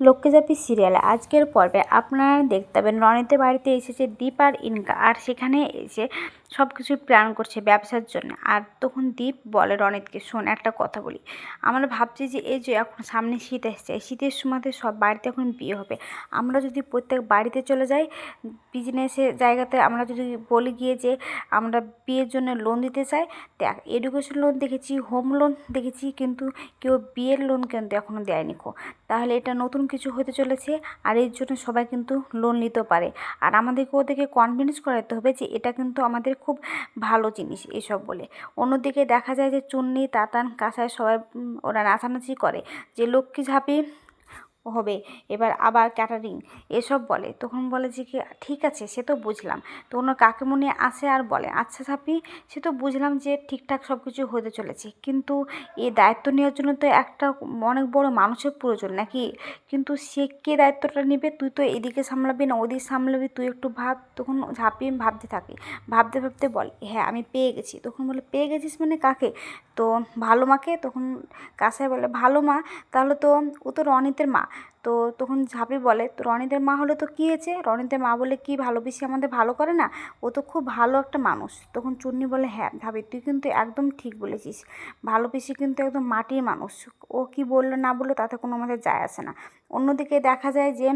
লক্ষ্মীজাপি সিরিয়ালে। আজকের পর্বে আপনারা দেখতে পাবেন রনিতে বাড়িতে এসেছে দীপ আর ইনকা। আর সেখানে এসে সব কিছুই প্ল্যান করছে ব্যবসার জন্য। আর তখন দীপ বলে, রনিতকে শোন, একটা কথা বলি। আমরা ভাবছি যে এই যে এখন সামনে শীত এসছে শীতের সময়তে সব বাড়িতে এখন বিয়ে হবে। আমরা যদি প্রত্যেক বাড়িতে চলে যাই বিজনেসের জায়গাতে আমরা যদি বলি গিয়ে যে আমরা বিয়ের জন্য লোন দিতে চাই, দেখ এডুকেশন লোন দেখেছি হোম লোন দেখেছি, কিন্তু কেউ বিয়ের লোন কিন্তু এখনও দেয়নি কো। তাহলে এটা নতুন কিছু হতে চলেছে, আর এর জন্য সবাই কিন্তু লোন নিতে পারে। আর আমাদেরকে ওদেরকে কনভিন্স করাতে হবে যে এটা কিন্তু আমাদের খুব ভালো জিনিস এসব বলে। অন্যদিকে দেখা যায় যে চুন্নি, তাতান কাঁসায় সবাই ওরা নাচানাচি করে। যে লক্ষ্মী ঝাঁপি হবে। এবার আবার ক্যাটারিং। এসব বলে। তখন বলে যে কি, ঠিক আছে, সে তো বুঝলাম। তো ওনার কাকিমণি আসে আর বলে আচ্ছা ছাপি, সে তো বুঝলাম যে ঠিকঠাক সব কিছু হতে চলেছে। কিন্তু এই দায়িত্ব নেওয়ার জন্য তো একটা অনেক বড় মানুষের প্রয়োজন নাকি? কিন্তু সে কে দায়িত্বটা নেবে? তুই তো এদিকে সামলাবি না, ওদিকে সামলাবি, তুই একটু ভাব। তখন ঝাঁপিয়ে ভাবতে থাকি। ভাবতে ভাবতে বলে হ্যাঁ আমি পেয়ে গেছি। তখন বলে, পেয়ে গেছিস মানে কাকে? তো ভালো মাকে? তখন কাসায় বলে, ভালো মা, তাহলে তো ও তো রনিতের মা। তো তখন ঝাঁপি বলে, তো রনিদের মা হলে তো কী হয়েছে? রনিদের মা বলে কি ভালোবেসে আমাদের ভালো করে না? ও তো খুব ভালো একটা মানুষ। তখন চুন্নি বলে হ্যাঁ ঝাঁপি, তুই কিন্তু একদম ঠিক বলেছিস। ভালোবেসে কিন্তু একদম মাটির মানুষ। ও কি বলল না বলল তাতে কোনো আমাদের যায় আসে না। অন্যদিকে দেখা যায় যে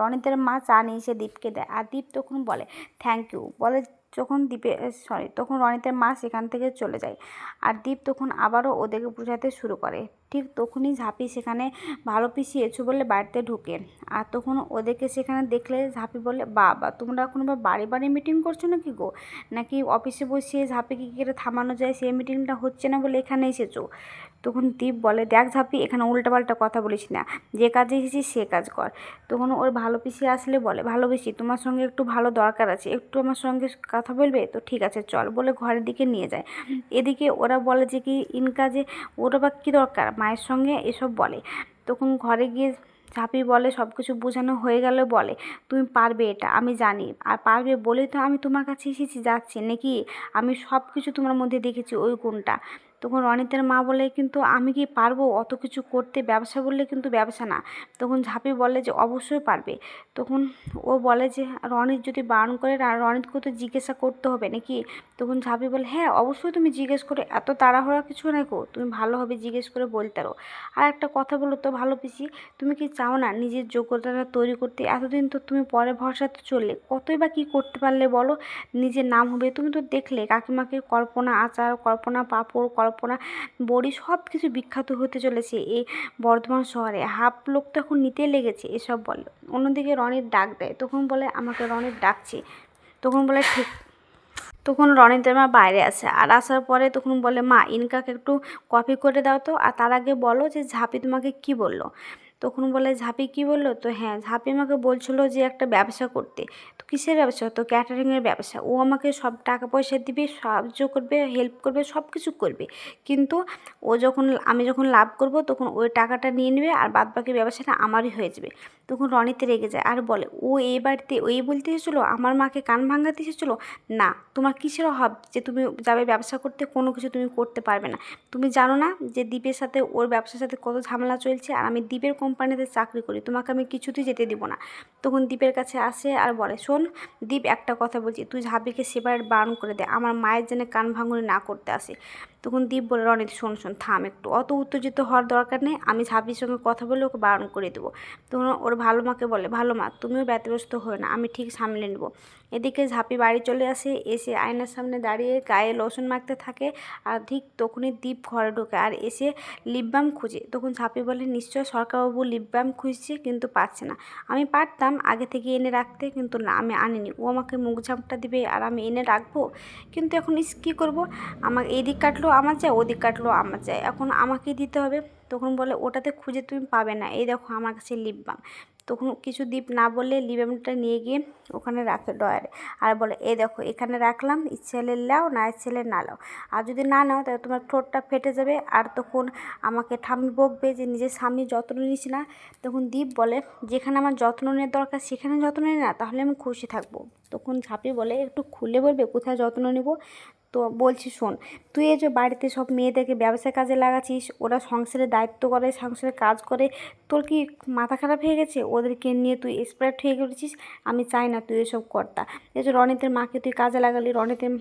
রনিদের মা চা নিয়ে এসে দীপকে দেয়। আর দীপ তখন বলে, থ্যাংক ইউ। বলে যখন দীপে সরি তখন রনিতের মা সেখান থেকে চলে যায়। আর দীপ তখন আবারও ওদেরকে বোঝাতে শুরু করে। ঠিক তখনই ঝাঁপি সেখানে, ভালো পিসি এসো বলে বাড়িতে ঢুকে। আর তখন ওদেরকে সেখানে দেখলে ঝাঁপি বলে, বাবা, তোমরা এখন আবার বাড়ি বাড়ি মিটিং করছ নাকি গো? নাকি অফিসে বসিয়ে ঝাঁপিকে কী করে থামানো যায়? সেই মিটিংটা হচ্ছে না বলে এখানে এসেছ? তখন দীপ বলে, দেখ ঝাঁপি, এখানে উল্টাপাল্টা কথা বলিস না। যে কাজে এসেছিস, সে কাজ কর। তখন ওর ভালো পিসি আসলে বলে ভালোবেসি তোমার সঙ্গে একটু ভালো দরকার আছে। একটু আমার সঙ্গে কথা বলবে? তো ঠিক আছে, চল। বলে ঘরের দিকে নিয়ে যায়। এদিকে ওরা বলে যে কি, ইন কাজে ওর বা কী দরকার? মায়ের সঙ্গে এসব বলে। তখন ঘরে গিয়ে ঝাঁপি বলে সব কিছু বোঝানো হয়ে গেলে বলে, তুমি পারবে এটা, আমি জানি। আর পারবে বলেই তো আমি তোমার কাছে এসেছি, যাচ্ছি। নাকি আমি সব কিছু তোমার মধ্যে দেখেছি, ওই গুণটা? তখন রনিতের মা বলে, কিন্তু আমি কি পারব অত কিছু করতে? ব্যবসা বললে কিন্তু ব্যবসা না। তখন ঝাঁপি বলে যে, অবশ্যই পারবে। তখন ও বলে যে রনিত যদি বারণ করে রনিতকে তো জিজ্ঞাসা করতে হবে নাকি? তখন ঝাঁপি বলে হ্যাঁ অবশ্যই তুমি জিজ্ঞেস করে, এত তাড়াহুড়া কিছু না গো, তুমি ভালোভাবে জিজ্ঞেস করে বলতে পারো। আর একটা কথা বলো তো, ভালো পিসি, তুমি কি চাও না নিজের যোগ্যতাটা তৈরি করতে? এতদিন তো তুমি পরে ভরসাতে চললে, কতই বা কী করতে পারলে বলো? নিজের নাম হবে, তুমি তো দেখলে কাকিমাকে কল্পনা আচার, কল্পনা পাপড় কল্পনা বড়ি সব কিছু বিখ্যাত হতে চলেছে এই বর্ধমান শহরে। হাফ লোক তো এখন নিতে লেগেছে, এসব বলে। অন্যদিকে রনির ডাক দেয়, তখন বলে, আমাকে রনির ডাকছে। তখন বলে, ঠিক। তখন রনিতের মা বাইরে আসে আর আসার পরে তখন বলে, মা, ইনকাকে একটু কপি করে দাও তো। আর তার আগে বলো যে, ঝাঁপি তোমাকে কি বলল? তখন বলে, ঝাঁপি কি বলল? তো হ্যাঁ ঝাঁপি আমাকে বলছিল যে একটা ব্যবসা করতে। তো কিসের ব্যবসা? তো ক্যাটারিংয়ের ব্যবসা। ও আমাকে সব টাকা পয়সা দিবে, সাহায্য করবে হেল্প করবে, সব কিছু করবে। কিন্তু ও যখন, আমি যখন লাভ করব, তখন ওই টাকাটা নিয়ে নেবে আর বাদ বাকি ব্যবসাটা আমারই হয়ে যাবে। তখন রনিতে রেগে যায় আর বলে, ও এই বাড়িতে, ওই বলতে এসেছিল? আমার মাকে কান ভাঙাতে এসেছিল? না, তোমার কিসের অভাব যে তুমি যাবে ব্যবসা করতে? কোনো কিছু তুমি করতে পারবে না। তুমি জানো না যে দ্বীপের সাথে ওর ব্যবসার সাথে কত ঝামেলা চলছে আর আমি দ্বীপের কোম্পানিতে চাকরি করি, তোমাকে আমি কিছুতেই যেতে দিব না। তখন দ্বীপের কাছে আসে আর বলে, শোন দ্বীপ একটা কথা বলছি, তুই ঝাবিকে সেবার বারণ করে দে, আমার মায়ের জন্য কান ভাঙুনি না করতে আসে। তখন দ্বীপ বলে, রনিত, শোন শোন, থাম একটু। অত উত্তেজিত হওয়ার দরকার নেই। আমি ঝাঁপির সঙ্গে কথা বলে ওকে বারণ করে দেবো। তখন ওর ভালো মাকে বলে, ভালো মা, তুমিও ব্যতিব্যস্ত হয়ে না, আমি ঠিক সামলে নেব। এদিকে ঝাঁপি বাড়ি চলে আসে, এসে আয়নার সামনে দাঁড়িয়ে গায়ে লোশন মাখতে থাকে আর ঠিক তখনই দীপ ঘরে ঢোকে আর এসে লিপ বাম খুঁজে। তখন ঝাঁপি বলে, নিশ্চয় সরকারবাবু লিপ বাম খুঁজছে কিন্তু পাচ্ছে না। আমি পারতাম আগে থেকে এনে রাখতে, কিন্তু না, আমি আনিনি। ও আমাকে মুখ ঝাপটা দিবে আর আমি এনে রাখব? কিন্তু এখন কী করব? আমার এদিক কাটলো আমার চাই, ওদিক কাটলো আমার চাই। এখন আমাকেই দিতে হবে। তখন বলে, ওটাতে খুঁজে তুমি পাবে না। এই দেখো, আমার কাছে লিপ বাম তখন কিছু দ্বীপ না বললে লিপ বামটা নিয়ে গিয়ে ওখানে রাখে ডয়ারে আর বলে, এই দেখো, এখানে রাখলাম ইচ্ছে হলে নাও, না ইচ্ছে হলে না নাও। আর যদি না নাও, তাহলে তোমার ঠোঁটটা ফেটে যাবে। আর তখন আমাকে ঠামি বকবে যে, নিজের স্বামীর যত্ন নিস না। তখন দ্বীপ বলে, যেখানে আমার যত্ন নেওয়ার দরকার, সেখানে যত্ন নিই না, তাহলে আমি খুশি থাকব। তখন ঝাঁপি বলে, একটু খুলে বলবে, কোথায় যত্ন নেব? তো বলছি শোন, তুই এই যে বাড়িতে সব মেয়েদেরকে ব্যবসার কাজে লাগাচ্ছিস, ওরা সংসারের দায়িত্ব করে সংসারের কাজ করে, তোর কি মাথা খারাপ হয়ে গেছে? ওদেরকে নিয়ে তুই এক্সপার্ট হয়ে গেছিস? আমি চাই না তুই এসব কর্তা এই যে রনিতের মাকে তুই কাজে লাগালি, রনিতের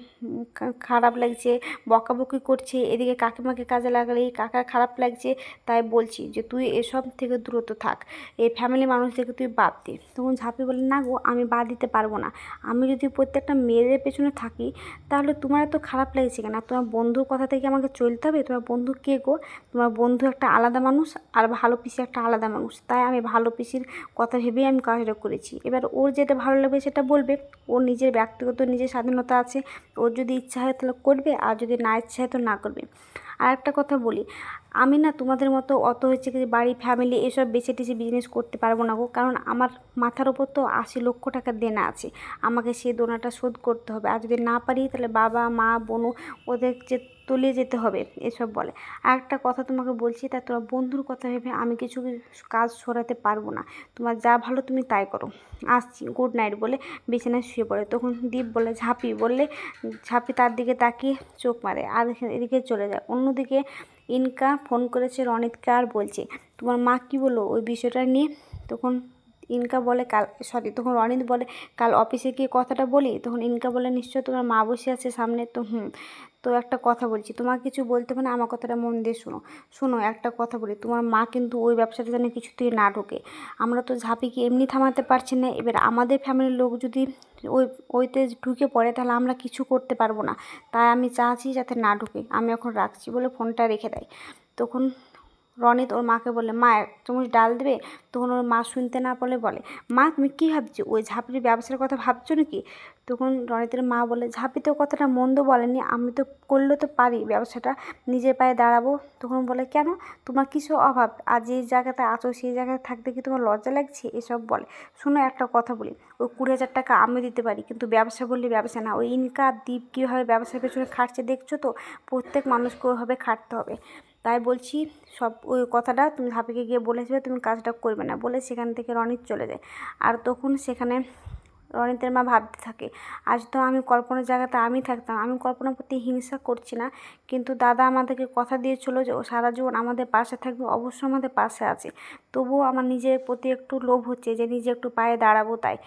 খারাপ লাগছে, বকাবকি করছে, এদিকে কাকিমাকে কাজে লাগালি, কাকার খারাপ লাগছে, তাই বলছি যে তুই এসব থেকে দূরত থাক। এই ফ্যামিলি মানুষদেরকে তুই বাদ দে। তখন ঝাঁপি বলে, না গো, আমি বাদ দিতে পারব না। আমি যদি প্রত্যেকটা মেয়েদের পেছনে থাকি, তাহলে তোমার এত খারাপ লাগছে কেন? আর তোমার বন্ধুর কথা থেকে আমাকে চলতে হবে? তোমার বন্ধু কে গো? তোমার বন্ধু একটা আলাদা মানুষ আর ভালো পিসি একটা আলাদা মানুষ। তাই আমি ভালো পিসির কথা ভেবেই আমি কাজটা করেছি। এবার ওর যেটা ভালো লাগবে সেটা বলবে। ওর নিজের ব্যক্তিগত, নিজের স্বাধীনতা আছে। ওর যদি ইচ্ছা হয় তাহলে করবে, আর যদি না ইচ্ছা হয় তো না করবে। আর একটা কথা বলি। আমি না তোমাদের মতো অত হচ্ছে কি বাড়ি ফ্যামিলি এসব বেছে টেছে বিজনেস করতে পারব না গো। কারণ আমার মাথার ওপর তো আশি লক্ষ টাকা দেনা আছে। আমাকে সেই দোনাটা শোধ করতে হবে। আর যদি না পারি তাহলে বাবা, মা বোনু ওদের যে তলিয়ে যেতে হবে, এসব বলে। আর একটা কথা তোমাকে বলছি, তা তোমার বন্ধুর কথা ভেবে আমি কিছু কাজ সরাতে পারব না। তোমার যা ভালো তুমি তাই করো। আসছি গুড নাইট বলে বিছানায় শুয়ে পড়ে। তখন দীপ বলে, ঝাঁপি বললে, ঝাঁপি তার দিকে তাকিয়ে চোখ মারে, আর এদিকে চলে যায়। অন্যদিকে ইনকা ফোন করেছে রনিতকে আর বলছে, তোমার মা কী বলল ওই বিষয়টা নিয়ে? তখন ইনকা বলে কাল, সরি, তখন রনিত বলে, কাল অফিসে গিয়ে কথাটা বলি? তখন ইনকা বলে, নিশ্চয় তোমার মা বসে আছে সামনে, তো হুম, তো একটা কথা বলছি, তোমাকে কিছু বলতে হবে না, আমার কথাটা মন দিয়ে শোনো শোনো, একটা কথা বলি, তোমার মা কিন্তু ওই ব্যবসাটা যেন কিছুতেই না ঢোকে, আমরা তো ঝাঁপিকে এমনি থামাতে পারছি না, এবার আমাদের ফ্যামিলির লোক যদি ওই ওইতে ঢুকে পড়ে, তাহলে আমরা কিছু করতে পারব না, তাই আমি চাচ্ছি যাতে না ঢুকে, আমি এখন রাখছি বলে ফোনটা রেখে দেয়, তখন রনিত ওর মাকে বলে মা এক চামচ ডাল দেবে? তখন ওর মা শুনতে না বলে বলে, মা, তুমি কী ভাবছ? ওই ঝাঁপির ব্যবসার কথা ভাবছ নাকি? তখন রনিতের মা বলে ঝাঁপি তো কথাটা মন্দ বলেনি, আমি তো করলে তো পারি ব্যবসাটা, নিজের পায়ে দাঁড়াবো। তখন বলে, কেন? তোমার কিছু অভাব, আর যে জায়গাতে আছো সেই জায়গায় থাকতে কি তোমার লজ্জা লাগছে? এসব বলে। শোনো, একটা কথা বলি, ওই কুড়ি হাজার টাকা আমি দিতে পারি, কিন্তু ব্যবসা বললে ব্যবসা না। ওই ইনকা দ্বীপ কীভাবে ব্যবসার পেছনে খাটছে দেখছ তো? প্রত্যেক মানুষকে ওইভাবে খাটতে হবে। তাই বলছি সব ওই কথাটা তুমি ধাপিকে গিয়ে বলেছিলে, তুমি কাজটা করবে না। বলে সেখান থেকে রনিত চলে যায়। আর তখন সেখানে রনিতের মা ভাবতে থাকে, আজ তো আমি কল্পনার জায়গাতে আমি থাকতাম, আমি কল্পনার প্রতি হিংসা করছি না। কিন্তু দাদা আমাদেরকে কথা দিয়েছিল যে ও সারা জীবন আমাদের পাশে থাকবে, অবশ্যই আমাদের পাশে আছে। তবুও আমার নিজের প্রতি একটু লোভ হচ্ছে যে নিজে একটু পায়ে দাঁড়াবো তাই।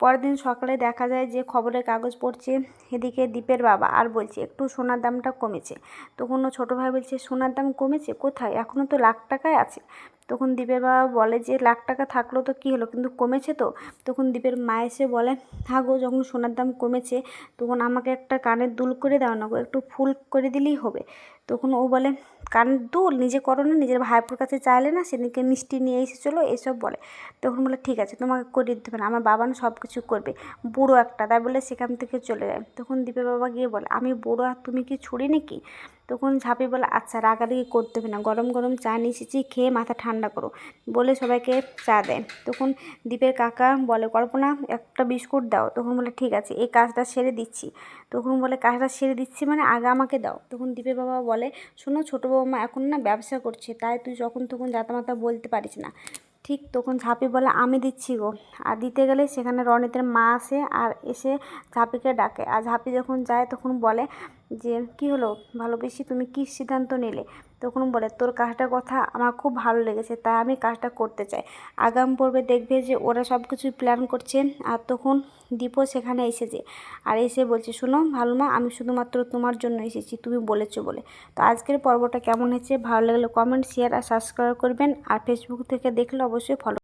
পরের দিন সকালে দেখা যায় যে খবরের কাগজ পড়ছে এদিকে দীপের বাবা আর বলছে, একটু সোনার দামটা কমেছে। তখন ছোটো ভাই বলছে, সোনার দাম কমেছে? কোথায়? এখনও তো লাখ টাকায় আছে। তখন দীপের বাবা বলে যে, লাখ টাকা থাকল তো কী হলো? কিন্তু কমেছে তো। তখন দীপের মা এসে বলে গো, যখন সোনার দাম কমেছে, তখন আমাকে একটা কানের দুল করে দাও না গো, একটু ফুল করে দিলেই হবে। তখন ও বলে, কানের দুল? নিজে করো না, নিজের ভাইপোর কাছে চাইলে না, সেদিনকে মিষ্টি নিয়ে এসে চলো এসব বলে। তখন বলে, ঠিক আছে, তোমাকে করিয়ে দিতে না, আমার বাবা না সব কিছু করবে, বুড়ো একটা। তাই বলে সেখান থেকে চলে যায়। তখন দীপের বাবা গিয়ে বলে, আমি বুড়ো আর তুমি কি ছুরি নাকি? তখন ঝাঁপি বলে আচ্ছা রাগারাগি করতে হবে না। গরম গরম চা নিয়ে এসেছি খেয়ে মাথা ঠান্ডা করো। বলে সবাইকে চা দেয়। তখন দীপের কাকা বলে, কল্পনা, একটা বিস্কুট দাও। তখন বলে, ঠিক আছে, এই কাজটা সেরে দিচ্ছি। তখন বলে, কাজটা সেরে দিচ্ছি মানে আগে আমাকে দাও। তখন দীপের বাবা বলে, শোনো, ছোটো বৌমা এখন না ব্যবসা করছে, তাই তুই যখন তখন জাতামাতা বলতে পারিস না। ঠিক তখন ঝাঁপি বলে, আমি দিচ্ছি গো। আর দিতে গেলে সেখানে রনিতের মা আসে আর এসে ঝাঁপিকে ডাকে। আর ঝাঁপি যখন যায় তখন বলে যে, কি হলো? ভালোবেসি তুমি কী সিদ্ধান্ত নিলে? তখন বলে, তোর কাজটার কথা আমার খুব ভালো লেগেছে, তাই আমি কাজটা করতে চাই। আগাম পর্বে দেখবে যে, ওরা সব কিছু প্ল্যান করছে, আর তখন দীপও সেখানে এসেছে। আর এসে বলছে, শোনো ভালো মা আমি শুধুমাত্র তোমার জন্য এসেছি, তুমি বলেছ বলে। তো আজকের পর্বটা কেমন হয়েছে, ভালো লাগলে কমেন্ট শেয়ার আর সাবস্ক্রাইব করবেন। আর ফেসবুক থেকে দেখলে অবশ্যই ফলো